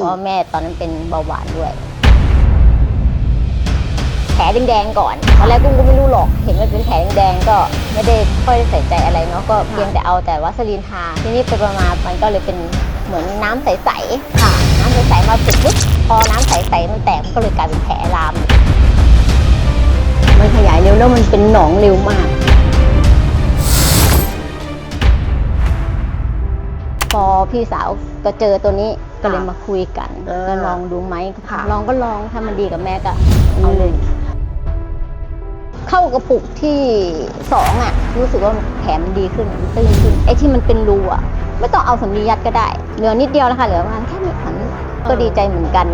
เพราะว่าแม่ตอนนั้นเป็นเบาหวานด้วย แผลแดงๆก่อนตอนแรกกุ้งก็ไม่รู้หรอก เห็นมันเป็นแผลแดงๆก็ไม่ได้ค่อยใส่ใจอะไรเนาะก็เพียงแต่เอาแต่วัสลีนทาทีนี้ไปประมาณมันก็เลยเป็นเหมือนน้ำใสๆค่ะ น้ำใสๆมาเสร็จปุ๊บพอน้ำใสๆมันแตกมันก็เลยกลายเป็นแผลลาม มันขยายเร็วแล้วมันเป็นหนองเร็วมากพอพี่สาวก็เจอตัวนี้ ก็เลยมาคุยกันอ่าก็ลองดูไหมค่ะ ลองก็ลองถ้ามันดีกับแม่ก็เอาเลย เข้ากระปุกที่สองอะ รู้สึกว่าแผลมันดีขึ้นมันตื้นขึ้นไอ้ที่มันเป็นรูอะ ไม่ต้องเอาสำลียัดก็ได้ เหลือนิดเดียวแล้วค่ะเหลือประมาณแค่ไม่ขันก็ดีใจเหมือนกัน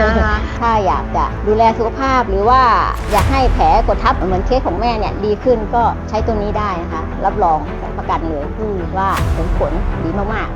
นะคะ ถ้าอยากจะดูแลสุขภาพหรือว่าอยากให้แผลกดทับเหมือนเคสของแม่เนี่ยดีขึ้นก็ใช้ตัวนี้ได้นะคะ รับรองรับประกันเลยอืมว่าเห็นผลดีมาก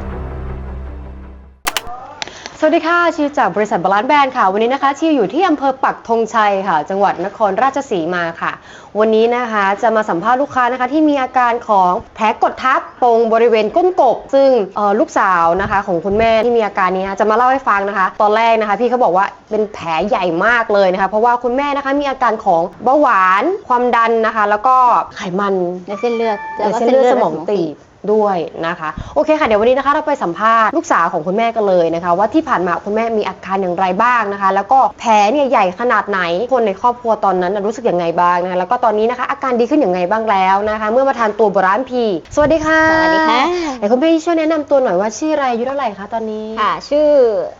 สวัสดีค่ะ ชิวจากบริษัทบาลานซ์แบรนด์ค่ะ วันนี้นะคะชิวอยู่ที่อำเภอปักธงชัยค่ะ จังหวัดนครราชสีมาค่ะ วันนี้นะคะจะมาสัมภาษณ์ลูกค้านะคะ ที่มีอาการของแผลกดทับตรงบริเวณก้นกบ ซึ่งเอ่อลูกสาวนะคะของคุณแม่ที่มีอาการนี้จะมาเล่าให้ฟังนะคะ ตอนแรกนะคะ พี่เขาบอกว่าเป็นแผลใหญ่มากเลยนะคะ เพราะว่าคุณแม่นะคะมีอาการของเบาหวานความดันนะคะ แล้วก็ไขมันๆในเส้นเลือดในเส้นเลือดสมองตีบ ด้วยนะคะโอเคค่ะเดี๋ยววันนี้นะคะเราไปสัมภาษณ์ลูกสาวของคุณแม่กันเลยนะคะ ว่าที่ผ่านมาคุณแม่มีอาการอย่างไรบ้างนะคะ แล้วก็แผลเนี่ยใหญ่ขนาดไหนคนในครอบครัวตอนนั้นน่ะรู้สึกยังไงบ้างนะคะแล้วก็ตอนนี้นะคะ อาการดีขึ้นอย่างไรบ้างแล้วนะคะ เมื่อมาทานตัวโบรานพีสวัสดีค่ะสวัสดีค่ะไหนคุณพี่ช่วยแนะนำตัวหน่อยว่าชื่ออะไรอายุเท่าไหร่คะตอนนี้ค่ะ ชื่อ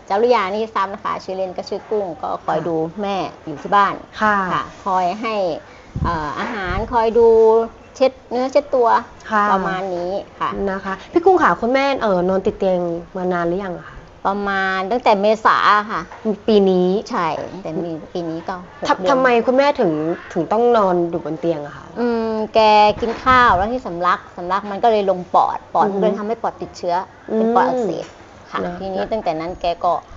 จารุยานี่ซ้ำนะคะชื่อเล่นก็ชื่อกุ้งก็คอยดูแม่อยู่ที่บ้านค่ะค่ะคอยให้เอ่ออาหารคอยดู เช็ดเนื้อเช็ดตัวค่ะประมาณนี้ค่ะ นะคะ พี่กุ้งค่ะคุณแม่เออนอนติดเตียงมานานหรือยังอะคะประมาณตั้งแต่เมษาค่ะ ปีนี้ใช่ตั้งแต่มีปีนี้ก็หกทำเดือนทำไมคุณแม่ถึงถึงต้องนอนอยู่บนเตียงอะคะ อืมแกกินข้าวแล้วที่สำลักสำลักมันก็เลยลงปอดปอดอือฮึมันก็เลยทำให้ปอดติดเชื้ออเป็นปอดอักเสบค่ะนะทีนี้ตั้งแต่นั้นแกก็เอ่อ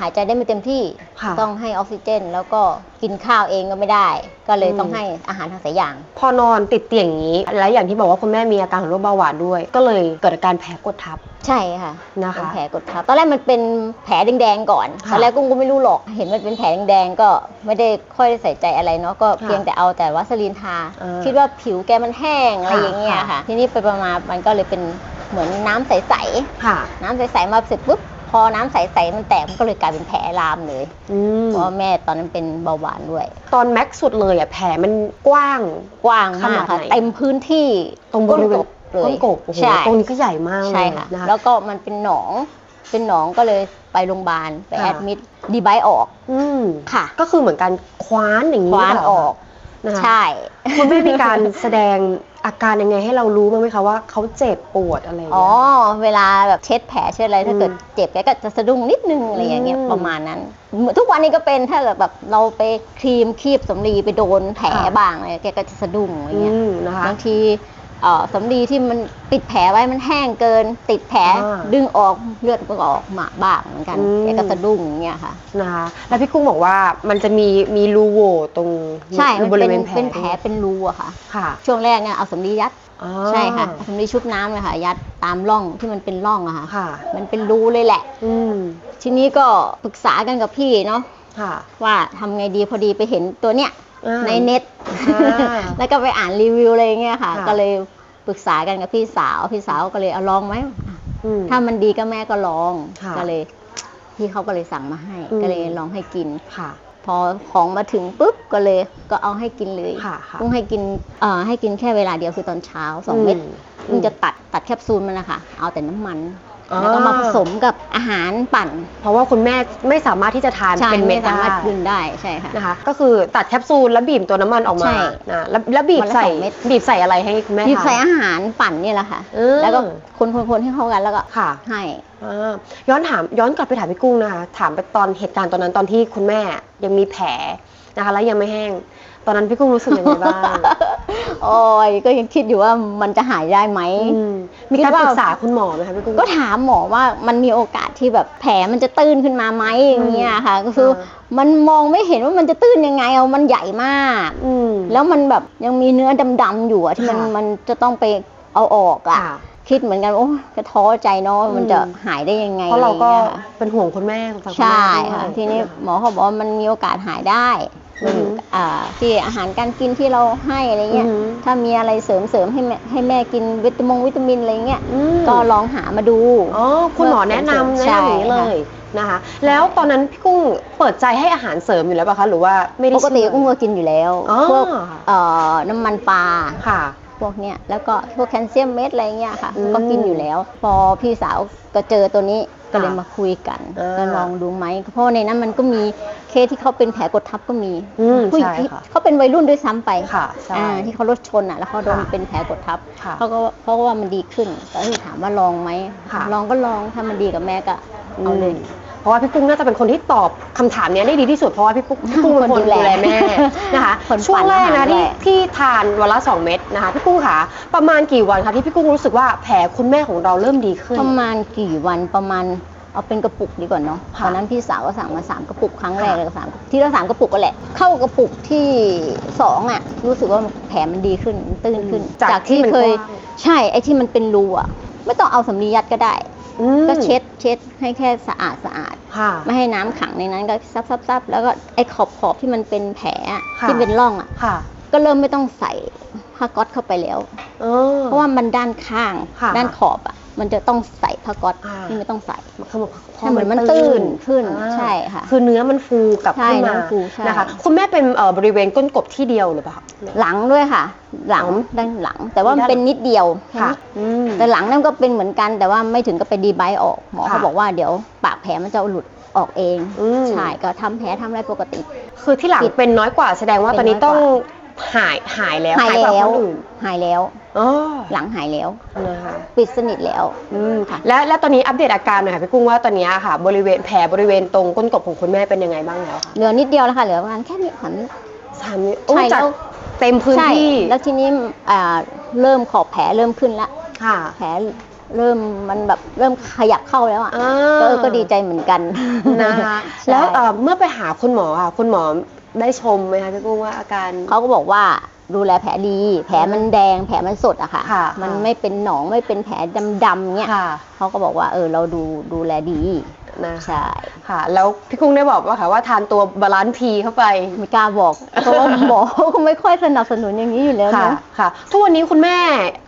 หายใจได้ไม่เต็มที่ค่ะต้องให้ออกซิเจน แล้วก็กินข้าวเองก็ไม่ได้ ก็เลยอืมต้องให้อาหารทางสายยาง พอนอนติดเตียงอย่างนี้ แล้วอย่างที่บอกว่าคุณแม่มีอาการของโรคเบาหวานด้วย ก็เลยเกิดอาการแผลกดทับ ใช่ค่ะนะคะเป็นแผลกดทับตอนแรกมันเป็นแผลแดงๆก่อนค่ะตอนแรกกุ้งก็ไม่รู้หรอก เห็นมันเป็นแผลแดงๆก็ไม่ได้ค่อยได้ใส่ใจอะไรเนาะก็ค่ะเพียงแต่เอาแต่วัสลีนทาอ่าคิดว่าผิวแกมันแห้งอะไรอย่างเงี้ยค่ะค่ะ ทีนี้ไปประมาณมันก็เลยเป็นเหมือนน้ำใสค่ะๆน้ำใสๆมาเสร็จปุ๊บ พอน้ำใสๆมันแตกมันก็เลยกลายเป็นแผลลามเลย อืมเพราะว่าแม่ตอนนั้นเป็นเบาหวานด้วย ตอนแม็กซ์สุดเลยอะแผลมันกว้าง กว้างมากขนาดค่ะไหน เต็มพื้นที่ตรงบริเวณก้นกบเลยก้นกบโอ้โหใช่ ตรงนี้ก็ใหญ่มากเลยใช่ค่ะ นะคะ แล้วก็มันเป็นหนอง เป็นหนองก็เลยไปโรงพยาบาลไปค่ะ แอดมิดดีไบออกอืมค่ะ ก็คือเหมือนการคว้านอย่างนี้คว้านหรืเปล่ออก นะคะใช่ คุณแม่มีการแสดงอาการยังไงให้เรารู้บ้างไหมคะว่าเขาเจ็บปวดอะไรอย่างอ๋อ เงี้ย เวลาแบบเช็ดแผลเช็ดอะไรถ้าเกิดอืมเจ็บแกก็จะสะดุ้งนิดนึงอะไรอย่างเงี้ยอืมประมาณนั้นเหมือนทุกวันนี้ก็เป็นถ้าเกิดแบบเราไปครีมคีบสำลีไปโดนแผลค่ะบ้างอะไรแกก็จะสะดุ้งอะไรเงี้ยอืมนะคะ บางทีเอ่อ สำลีที่มันปิดแผลไว้มันแห้งเกิน ติดแผลอ่าดึงออกเลือดมันก็ออกมาบ้างเหมือนกันอืม แกก็สะดุ้งอย่างเงี้ยค่ะ นะคะแล้วพี่กุ้งบอกว่ามันจะมีมีรูโหว่ตรงใช่มันบริเป็นเวณแผลเป็นแผลเป็นรูอะค่ะ ค่ะช่วงแรกเนี่ยเอาสำลียัดอ๋อใช่ค่ะเอาสำลีชุบน้ำเลยค่ะ ยัดตามร่องที่มันเป็นร่องอะค่ะ ค่ะ มันเป็นรูเลยแหละ อืมทีนี้ก็ปรึกษากันกับพี่เนาะค่ะ ว่าทำไงดีพอดีไปเห็นตัวเนี้ย อ่าในเน็ต อ่า แล้วก็ไปอ่านรีวิวอะไรอย่างเงี้ยค่ะ ค่ะ ก็เลยปรึกษากันกับพี่สาว พี่สาวก็เลยเอาลองไหมอะอืม ถ้ามันดีก็แม่ก็ลอง ค่ะก็เลย พี่เขาก็เลยสั่งมาให้ อืม ก็เลยลองให้กิน ค่ะ พอของมาถึงปุ๊บก็เลยก็เอาให้กินเลยค่ะค่ะต้องให้กินเอ่อให้กินแค่เวลาเดียวคือตอนเช้าสองเม็ดเพิ่งจะตัดตัดแคปซูลมันนะคะเอาแต่น้ำมันอ๋อ แล้วก็มาผสมกับอาหารปั่น เพราะว่าคุณแม่ไม่สามารถที่จะทานใช่เป็นเม็ไม่ดสามารถได้ดื่มได้ใช่ค่ะนะคะ ก็คือตัดแคปซูลแล้วบีบตัวน้ำมันออกมาใช่นะแล้วแล้วบีบวันละใส่สองเม็ด บีบใส่อะไรให้คุณแม่หยิบใส่ทานอาหารปั่นนี่แหละค่ะ เออแล้วก็คนคนคนให้เข้ากันแล้วก็ค่ะ ให้ อ่าย้อนถามย้อนกลับไปถามพี่กุ้งนะคะ ถามไปตอนเหตุการณ์ตอนนั้นตอนที่คุณแม่ยังมีแผลนะคะ แล้วยังไม่แห้ง ตอนนั้นพี่กุ้งรู้สึกยังไงบ้าง โอ้ยก็ยังคิดอยู่ว่ามันจะหายได้ไหมอืมมีการคิดว่าปรึกษาคุณหมอไหมคะพี่กุ้ง ก็ถามหมอว่ามันมีโอกาสที่แบบแผลมันจะตื้นขึ้นมาไหมอย่างเงี้ยค่ะ ก็คืออ่ามันมองไม่เห็นว่ามันจะตื้นยังไงเอามันใหญ่มาก อืม แล้วมันแบบยังมีเนื้อดำๆอยู่อะที่มันค่ะ มันจะต้องไปเอาออกอะค่ะ คิดเหมือนกันโอ้ก็ท้อใจเนาะมันจะหายได้ยังไงเพราะเราก็อไอย่งงี้ยค่ะ เป็นห่วงคุณแม่ของฝั่งคุณใช่แม่ด้วยค่ะทีนี้หมอเขาบอกว่ามันมีโอกาสหายได้ อือหืออ่าที่อาหารการกินที่เราให้อะไรเงี้ยอือหือถ้ามีอะไรเสริมเสริมให้แม่ให้แม่กินวิตามงวิตามินอะไรเงี้ยอืมก็ลองหามาดูอ๋อคุณหมอแนะนำแนะใช่นำอย่างนี้เลยนะคะ แล้วตอนนั้นพี่กุ้งเปิดใจให้อาหารเสริมอยู่แล้วป่ะคะหรือว่าไม่ได้ปกติเชื่อกุ้งก็กินอยู่แล้วอ๋อพวกเอ่อน้ำมันปลาค่ะพวกเนี้ยแล้วก็พวกแคลเซียมเม็ดอะไรเงี้ยค่ะอืมก็กินอยู่แล้ว พอพี่สาวก็เจอตัวนี้ ก็เลยค่ะมาคุยกันอ่าก็ลองดูไหมเพราะในนั้นมันก็มีเคสที่เขาเป็นแผลกดทับก็มีอืมผู้หญิงใช่ที่ค่ะเขาเป็นวัยรุ่นด้วยซ้ำไปค่ะใช่อ่าที่เขารถชนอะแล้วเขาโดนค่ะเป็นแผลกดทับค่ะเขาก็เพราะว่ามันดีขึ้นแต่ที่ถามว่าลองไหมค่ะลองก็ลองถ้ามันดีกับแม่ก็เอาเลยม เพราะว่าพี่กุ้งน่าจะเป็นคนที่ตอบคำถามเนี้ยได้ดีที่สุดเพราะว่าพี่ปุ๊กพี่กุ้งเป็นคนคนดูดูแลแลแม่นะคะคนช่วงแรกปั่นอานะหารที่แหละ ที่ทานวันละ2เม็ดนะคะพี่กุ้งคะประมาณกี่วันคะที่พี่กุ้งรู้สึกว่าแผลคุณแม่ของเราเริ่มดีขึ้น ประมาณกี่วันประมาณเอาเป็นกระปุกดีกว่าเนาะค่ะตอนนั้นพี่สาวก็สั่งมาสามกระปุกครั้งแรกค่ะ เลยก็สามที่ละสามกระปุกก็แหละ เข้ากระปุกที่สองอะ รู้สึกว่าแผลมันดีขึ้นตื้นขึ้นจากที่มันเคย กว้าง ใช่ไอ้ที่มันเป็นรูอะไม่ต้องเอาสำลียัดก็ได้อืม ก็เช็ดเช็ดให้แค่สะอาดสะอาด ค่ะไม่ให้น้ำขังในนั้นก็ซับซับซับแล้วก็ไอ้ขอบขอบที่มันเป็นแผลอะค่ะ ที่เป็นร่องอะ ค่ะ ก็เริ่มไม่ต้องใส่ผ้าก๊อตเข้าไปแล้ว เออ เพราะว่ามันด้านข้างค่ะ ด้านขอบอะ มันจะต้องใส่ผ้าก๊อตอ่าที่ไม่ต้องใส่คือให้เหมือนมันตื้นขึ้นอ่าใช่ค่ะ คือเนื้อมันฟูกลับใช่ขึ้นเนื้มาอฟูใช่ นะคะ คุณแม่เป็นเอ่อบริเวณก้นกบที่เดียวหรือเปล่าคะ หลังด้วยค่ะ หลังอ๋อด้านหลัง แต่ว่ามันด้าน เป็นนิดเดียวค่ะแนี้อืม แต่หลังนั่นก็เป็นเหมือนกัน แต่ว่าไม่ถึงกับไปดีไบต์ออกหมอค่ะเขาบอกว่าเดี๋ยวปากแผลมันจะหลุดออกเองอืม ใช่ก็ทำแผลทำอะไรปกติ คือที่หลังปิดเป็นน้อยกว่าแสดงว่าเป็นตอนนี้น้อยกว่าต้อง หายหายแล้วหายกว่าแล้วคนอื่นหายแล้ว อ๋อหลังหายแล้ว นะคะปิดสนิทแล้ว อืมค่ะ และและตอนนี้อัปเดตอาการหน่อยค่ะพี่กุ้งว่าตอนนี้ค่ะ บริเวณแผลบริเวณตรงก้นกบของคุณแม่เป็นยังไงบ้างแล้วคะเหลือนิดเดียวแล้วค่ะ เหลือประมาณแค่นี้ค่ะ สามนิ้วโอ้ใช่จากแล้ว เต็มพื้นใช่ ที่แล้วทีนี้อ่าเริ่มขอบแผลเริ่มขึ้นละ ค่ะ แผลเริ่มมันแบบเริ่มขยับเข้าแล้วอะอ่า ก็ก็ดีใจเหมือนกันนะคะใช่แล้วเอ่อเมื่อไปหาคุณหมอค่ะ คุณหมอ ได้ชมไหมคะพี่กุ้งว่าอาการ เขาก็บอกว่าดูแลแผลดี แผลมันแดง แผลมันสดอะค่ะ ค่ะมันค่ะไม่เป็นหนองไม่เป็นแผลดำๆเงี้ยค่ะ เขาก็บอกว่าเออเราดูดูแลดี นะคะใช่ค่ะ แล้วพี่กุ้งได้บอกว่าค่ะว่าทานตัวบาลานซ์พีเข้าไป ไม่กล้าบอกเพราะว่าหมอเขาก็ไม่ค่อยสนับสนุนอย่างนี้อยู่แล้วค่ะนะค่ะ ทุกวันนี้คุณแม่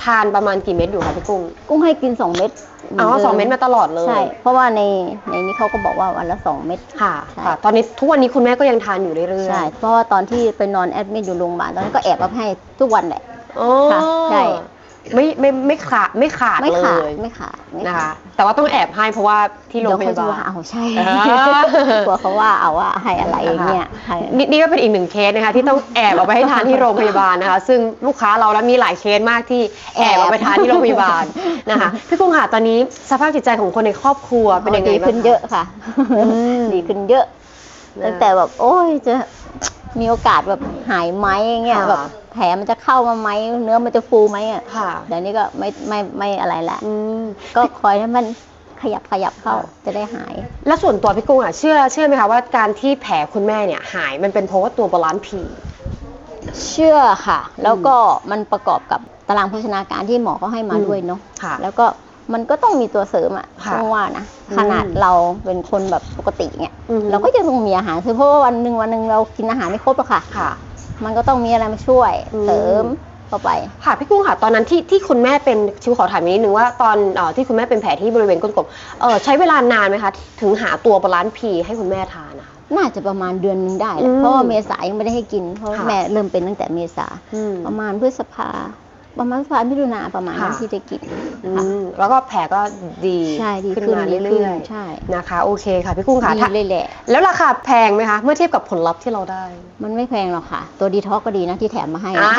ทานประมาณกี่เม็ดอยู่คะพี่กุ้งกุ้งให้กินสองเม็ดอ๋อสองเม็ดมาตลอดเลยใช่ เพราะว่าในในนี้เขาก็บอกว่าวันละสองเม็ด ค่ะใช่ ค่ะ ตอนนี้ทุกวันนี้คุณแม่ก็ยังทานอยู่เรื่อยๆใช่ เพราะว่าตอนที่ไปนอนแอดมิดอยู่โรงพยาบาลตอนนั้นก็แอบเอาให้ทุกวันแหละ อ๋อค่ะใช่ ไม่ไม่ไม่ขาดไม่ขาดไม่เลขาดยไม่ขาดไม่นะขาคะ ดแต่ว่าต้องแอบให้เพราะว่าที่โรงพเดี๋ยวเขายาจะบาลว่าเอาใช่อ่ากลัวเขาว่าเอาว่าให้อะไรอย่างเงี้ยให้ นี่นี่ก็เป็นอีกหนึ่งเคสนะคะที่ต้องแอบเอาไปให้ทานที่โรงพยาบาลนะคะ ซึ่งลูกค้าเราแล้วมีหลายเคสมากที่แอบเอาไปทานที่โรงพยาบาลนะคะพี่กุ้งค่ะตอนนี้สภาพจิตใจของคนในครอบครัวเป็นยังไงดีบ้างขึ้นเยอะค่ะมดีขึ้นเยอะนะตั้งแต่แบบ โอ้ยจะมีโอกาสแบบหายไหมอย่างเงี้ยค่ะแบบ แผลมันจะเข้ามาไหมเนื้อมันจะฟูไหมอะค่ะ เดี๋ยวนี้ก็ไม่ไม่ไม่อะไรละอืมก็คอยให้มันขยับขยับเข้าค่ะจะได้หาย แล้วส่วนตัวพี่กุ้งอะเชื่อเชื่อไหมคะว่าการที่แผลคุณแม่เนี่ยหายมันเป็นเพราะว่าตัวบาลานซ์พีเชื่อค่ะ แล้วก็มันประกอบกับตารางโภชนาการที่หมอเขาให้มาอืมด้วยเนาะค่ะ แล้วก็มันก็ต้องมีตัวเสริมอะค่ะต้องว่านะอืมขนาดเราเป็นคนแบบปกติเนี่ยอือฮึเราก็ยังต้องมีอาหารคือเพราะว่าวันหนึ่งวันหนึ่งเรากินอาหารไม่ครบหรอกค่ะค่ะ มันก็ต้องมีอะไรมาช่วยอืม เสริมเข้าไป ค่ะพี่กุ้งค่ะตอนนั้นที่ที่คุณแม่เป็นชิวขอถามนิดนึงว่าตอนเออที่คุณแม่เป็นแผลที่บริเวณก้นกบเออใช้เวลานานไหมคะถึงหาตัวบาลานซ์พีให้คุณแม่ทานนะคะ น่าจะประมาณเดือนหนึงได้แหอืละมเพราะว่าเมษายังไม่ได้ให้กินเพราะว่าค่ะ แม่เริ่มเป็นตั้งแต่เมษา อืม ประมาณพฤษภา ประมาณพฤษภามิถุนาประมาณนั้นค่ะที่ได้กินอืค่ะมแล้วก็แผลก็ดีใช่ดีขึ้นขึ้นมาดีเรื่ขึ้นอยใช่ๆนะคะ โอเคค่ะพี่กุ้งค่ะดีถ้าเลยแหละ แล้วราคาแพงไหมคะ เมื่อเทียบกับผลลัพธ์ที่เราได้ มันไม่แพงหรอกค่ะ ตัวดีท็อกก็ดีนะที่แถมมาให้อ่า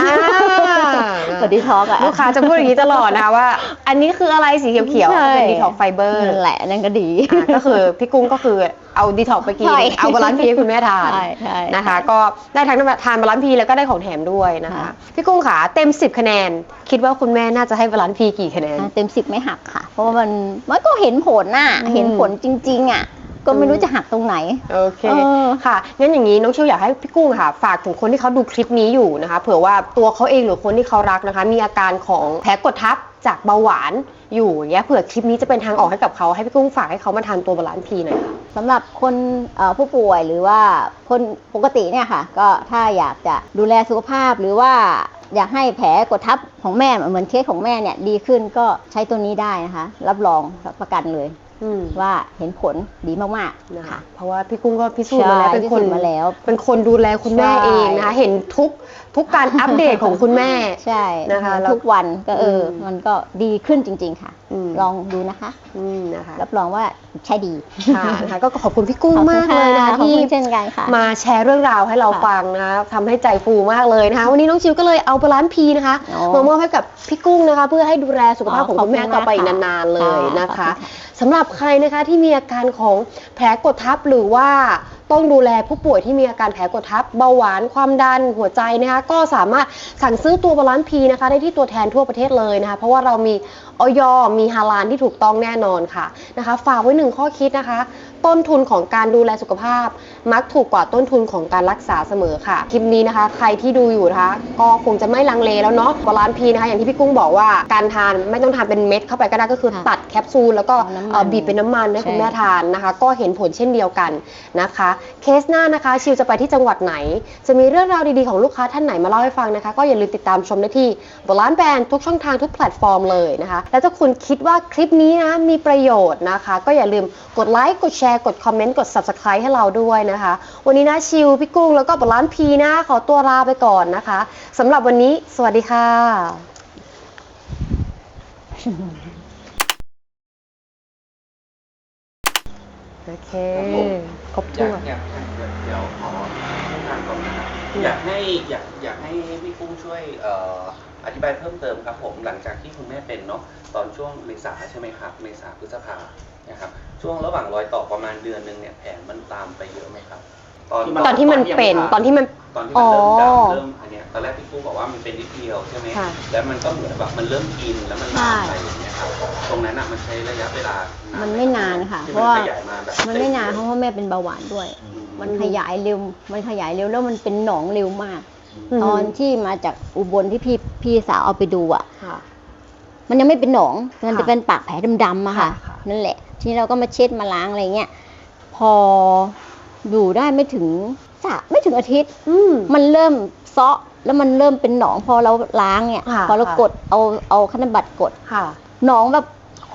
ตัวดีท็อกอะ ลูกค้าจะพูดอย่างนี้ตลอดนะคะว่า อันนี้คืออะไรสีเขียวๆใช่ เป็นดีท็อกไฟเบอร์นั่นแหละนั่นก็ดี ก็คือพี่กุ้งก็คือ เอาดีท็อกไปกิน ใช่เอาบาลานซ์พีให้คุณแม่ทานใช่ใช่ นะคะ ก็ได้ทั้งทานบาลานซ์พีแล้วก็ได้ของแถมด้วยนะคะ ค่ะ พี่กุ้งขาเต็ม 10 คะแนน คิดว่าคุณแม่น่าจะให้บาลานซ์พีกี่คะแนน อะเต็มสิบไม่หักค่ะ เพราะว่ามันมันก็เห็นผลน่ะ อืม เห็นผลจริง ๆ อะ ก็ไม่รู้จะหักตรงไหน โอเค เออ ค่ะ งั้นอย่างนี้น้องชิวอยากให้พี่กุ้งค่ะ ฝากถึงคนที่เขาดูคลิปนี้อยู่นะคะ เผื่อว่าตัวเขาเองหรือคนที่เขารักนะคะ มีอาการของแผลกดทับจากเบาหวานอยู่อย่างเงี้ย เผื่อคลิปนี้จะเป็นทางออกให้กับเขา ให้พี่กุ้งฝากให้เขามาทานตัวบาลานซ์พีหน่อยค่ะ สำหรับคนเอ่อผู้ป่วยหรือว่าคนปกติเนี่ยค่ะ ก็ถ้าอยากจะดูแลสุขภาพหรือว่าอยากให้แผลกดทับของแม่เหมือนเคสของแม่เนี่ยดีขึ้นก็ใช้ตัวนี้ได้นะคะ รับรองรับประกันเลยอืม ว่าเห็นผลดีมากๆนะคะค่ะเพราะว่าพี่กุ้งก็พิสูจน์มาแล้วใช่เป็นคนพิสูจน์มาแล้ว เป็นคนดูแลคุณแม่ใช่เองนะคะ เห็นทุกทุกการอัปเดตของคุณแม่ใช่นะคะแล้วทุกวันก็เอออมมันก็ดีขึ้นจริง ๆค่ะอืม ลองดูนะคะอืมนะคะรับรองว่าใช่ดีค่ะนะคะก็ขอบคุณพี่กุ้งขอบคุณมากเลยนะคะขอบที่คุณเช่นกันค่ะมาแชร์เรื่องราวให้เราค่ะฟังนะคะทำให้ใจฟูมากเลยนะคะวันนี้น้องชิวก็เลยเอาบาลานซ์พีนะคะอ๋อมามอบให้กับพี่กุ้งนะคะ เพื่อให้ดูแลสุขภาพอ๋อของคุณแม่ขอบคุณต่อไปมากอีกค่ะนานๆเลยนะค่ะคะขอบคุณค่ะสำหรับใครนะคะที่มีอาการของแผลกดทับหรือว่า ต้องดูแลผู้ป่วยที่มีอาการแผลกดทับเบาหวานความดันหัวใจนะคะก็สามารถสั่งซื้อตัวบาลานซ์พีนะคะ ได้ที่ตัวแทนทั่วประเทศเลยนะคะ เพราะว่าเรามีออยมีฮาลานที่ถูกต้องแน่นอนค่ะนะคะ ฝากไว้หนึ่งข้อคิดนะคะ ต้นทุนของการดูแลสุขภาพ มักถูกกว่าต้นทุนของการรักษาเสมอค่ะ คลิปนี้นะคะ ใครที่ดูอยู่นะคะ ก็คงจะไม่ลังเลแล้วเนาะบาลานซ์พีนะคะ อย่างที่พี่กุ้งบอกว่าการทานไม่ต้องทานเป็นเม็ดเข้าไปก็ได้ก็คือค่ะตัดแคปซูลแล้วก็น้ำมันเอ่อบีบเป็นน้ำมันให้ใช่คุณแม่ทานนะคะ ก็เห็นผลเช่นเดียวกันนะคะ เคสหน้านะคะ ชิวจะไปที่จังหวัดไหน จะมีเรื่องราวดีๆของลูกค้าท่านไหนมาเล่าให้ฟังนะคะ ก็อย่าลืมติดตามชมได้ที่บาลานซ์แบนทุกช่องทางทุกแพลตฟอร์มเลยนะคะ แล้วถ้าคุณคิดว่าคลิปนี้นะมีประโยชน์นะคะ ก็อย่าลืมกดไลค์กดแชร์กดคอมเมนต์กด subscribe ให้เราด้วยนะคะ วันนี้นะชิวพี่กุ้งแล้วก็บาลานพีนะขอตัวลาไปก่อนนะคะสำหรับวันนี้ สวัสดีค่ะโอเคครบผมครบอถ้ยาวกนอยากเดี๋ยวขอทางก่อนนะครับอยากให้อยากอยากให้พี่กุ้งช่วยเอ่ออธิบายเพิ่มเติมครับผมหลังจากที่คุณแม่เป็นเนาะตอนช่วงเมษาใช่ไหมครับเมษาพฤษภา นะครับช่วงระหว่างรอยต่อประมาณเดือนหนึ่งเนี่ยแผลมันตามไปเยอะไหมครับ ตอนที่มันเป็นตอนที่มัน ตอนที่มันเริ่มอ๋อดำเริ่มอันเนี้ยตอนแรกพี่กุ้งบอกว่ามันเป็นนิดเดียวใช่ไหมค่ะแล้วมันก็เหมือนแบบมันเริ่มกินแล้วมันลามไปอย่างเงี้ยครับตรงนั้นอะมันใช้ระยะเวลามัมันไม่นานค่ะที่เพราะว่า ขยายมาแบบมันไม่นานเพราะว่าแม่เป็นเบาหวานด้วยอืมันขยายเร็ว มันขยายเร็วแล้วมันเป็นหนองเร็วมากอืมตอนที่มาจากอุบลที่พี่พี่สาวเอาไปดูอะ ค่ะ มันยังไม่เป็นหนอง มันค่ะจะเป็นปากแผลดำๆอะค่ะค่ะค่ะ นั่นแหละ ทีนี้เราก็มาเช็ดมาล้างอะไรเงี้ย พออยู่ได้ไม่ถึงสะไม่ถึงอาทิตย์อืมมันเริ่มเซาะแล้วมันเริ่มเป็นหนองพอเราล้างเนี่ยค่ะพอเราค่ะกดเอาเอาขนบัตรกดค่ะหนองแบบ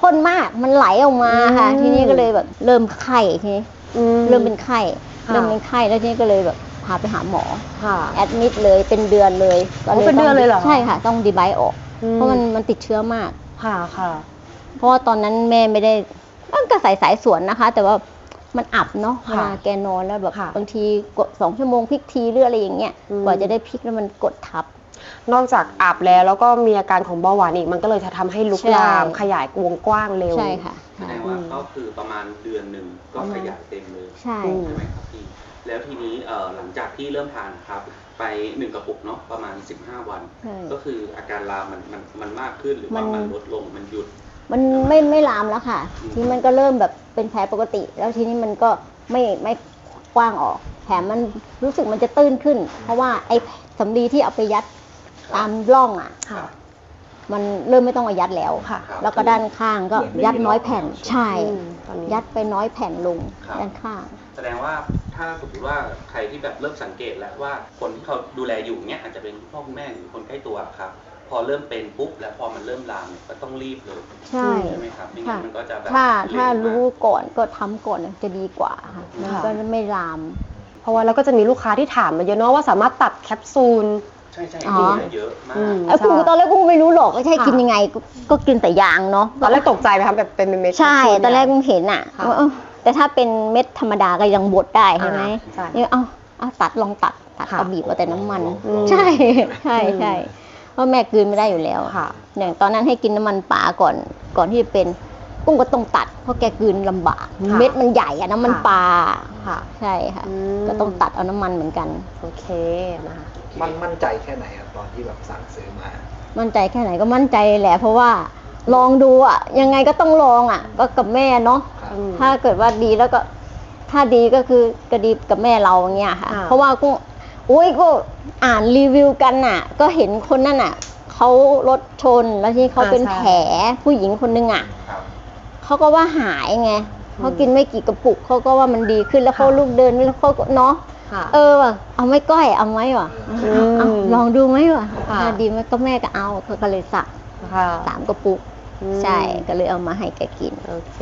ข้นมากมันไหลออกมาค่ะอืมทีนี้ก็เลยแบบเริ่มไข้ทีนี้อืเริ่มเป็นไข้ค่ะเริ่มเป็นไข้แล้วทีนี้ก็เลยแบบพาไปหาหมอค่ะแอดมิดเลยเป็นเดือนเลยโอ้เป็นเดือนเลยเหรอใช่ค่ะ ต้องดีไบออกอื เพราะมันมันติดเชื้อมาก ค่ะค่ะ เพราะว่าตอนนั้นแม่ไม่ได้มันก็ใส่สายสวนนะคะ แต่ว่ามันอับเนาะเวค่ะลาแกนอนแล้วแบบค่ะบางทีกดสองชั่วโมงพลิกทีหรืออะไรอย่างเงี้ยอืม กว่าจะได้พลิกแล้วมันกดทับ นอกจากอาบแล้วแล้วก็มีอาการของเบาหวานอีกมันก็เลยจะทำให้ลุกใช่ ลามขยายวงกว้างเร็ว ใช่ค่ะแสดงว่าก็คือประมาณเดือนหนึ่งก็ขยายเต็มเลยใช่ อืม ใช่ไหมครับพี่แล้วทีนี้เอ่อหลังจากที่เริ่มทานนะครับ ไปหนึ่งกระปุกเนาะประมาณ15วันใช่ก็คืออาการลามมันมันมันมากขึ้นหรือว่ามันมันลดลงมันหยุด มันไม่ไม่ลามแล้วค่ะอืมทีนี้มันก็เริ่มแบบเป็นแผลปกติ แล้วทีนี้มันก็ไม่ไม่กว้างออก แผลมันรู้สึกมันจะตื้นขึ้น เพราะว่าไอ้สำลีที่เอาไปยัดตามร่องอะค่ะ มันเริ่มไม่ต้องมายัดแล้วค่ะแล้วก็ด้านข้างก็ยัดน้อยแผ่นใช่ อืมตอนนี้ ยัดไปน้อยแผ่นลงครับ ด้านข้าง แสดงว่าถ้าสมมติว่าใครที่แบบเริ่มสังเกตแล้วว่าคนที่เขาดูแลอยู่เนี้ยอาจจะเป็นพ่อคุณแม่หรือคนใกล้ตัวครับ พอเริ่มเป็นปุ๊บแล้วพอมันเริ่มลามเนี่ยก็ต้องรีบเลยใช่ ใช่ไหมครับไม่งั้นมันก็จะแบบถ้าเร็วถ้ามก รู้ก่อนก็ทำก่อนจะดีกว่าค่ะมันค่ะ ก็ไม่ลาม เพราะว่าแล้วก็จะมีลูกค้าที่ถามมาเยอะเนาะว่าสามารถตัดแคปซูล ใช่ใช่อ๋อมีเยอะมากอืมไอ้กูใช่ตอนแรกกูไม่รู้หรอกว่าใช่ค่ะกินยังไงก็ก็กินแต่ยางเนาะตอนแรกตกใจไหมคะแบบเป็นเม็ดๆใช่แคปซูลตอนแรกเยกูเห็นอะค่ะว่าเออแต่ถ้าเป็นเม็ดธรรมดาก็ยังบดได้ใช่ไหมอ่าใช่ นี่เอาเอาตัดลองตัดตัดค่ะเอาบีบเอาแต่น้ำมัน อืม ใช่ใช่อืมใช่เพราะแม่กลืนไม่ได้อยู่แล้วค่ะ อย่างตอนนั้นให้กินน้ำมันปลาก่อนก่อนที่จะเป็นกุ้งก็ต้องตัดเพราะแกกลืนลำบาก ค่ะเม็ดมันใหญ่อะน้ำมันค่ะ ปลา ค่ะ ใช่ค่ะ อืม ก็ต้องตัดเอาน้ำมันเหมือนกัน โอเคนะคะมันมั่นใจแค่ไหนครับตอนที่แบบสั่งซื้อมา มั่นใจแค่ไหนก็มั่นใจแหละ เพราะว่าลองดูอะยังไงก็ต้องลองอะก็กับแม่เนาะ ครับ อืม ถ้าเกิดว่าดีแล้วก็ถ้าดีก็คือก็ดีกับแม่เราอย่างเงี้ยค่ะ อ่า เพราะว่ากุ้งอุ้ยก็อ่านรีวิวกันน่ะ ก็เห็นคนนั่นน่ะเขารถชนแล้วที่เขาเป็นแผลผู้หญิงคนนึงอะครับ เขาก็ว่าหายไง เขากินไม่กี่กระปุกเขาก็ว่ามันดีขึ้นแล้วเขาลูกเดินแล้วเขาก็เนาะค่ะเออว่ะเอาไม่ก้อยเอาไหมวะอืมเอาลองดูไหมวะค่ะถ้าดีไหมก็แม่ก็เอาเขาก็เลยสั่งค่ะสามกระปุกอืมใช่ก็เลยเอามาให้แกกินโอเค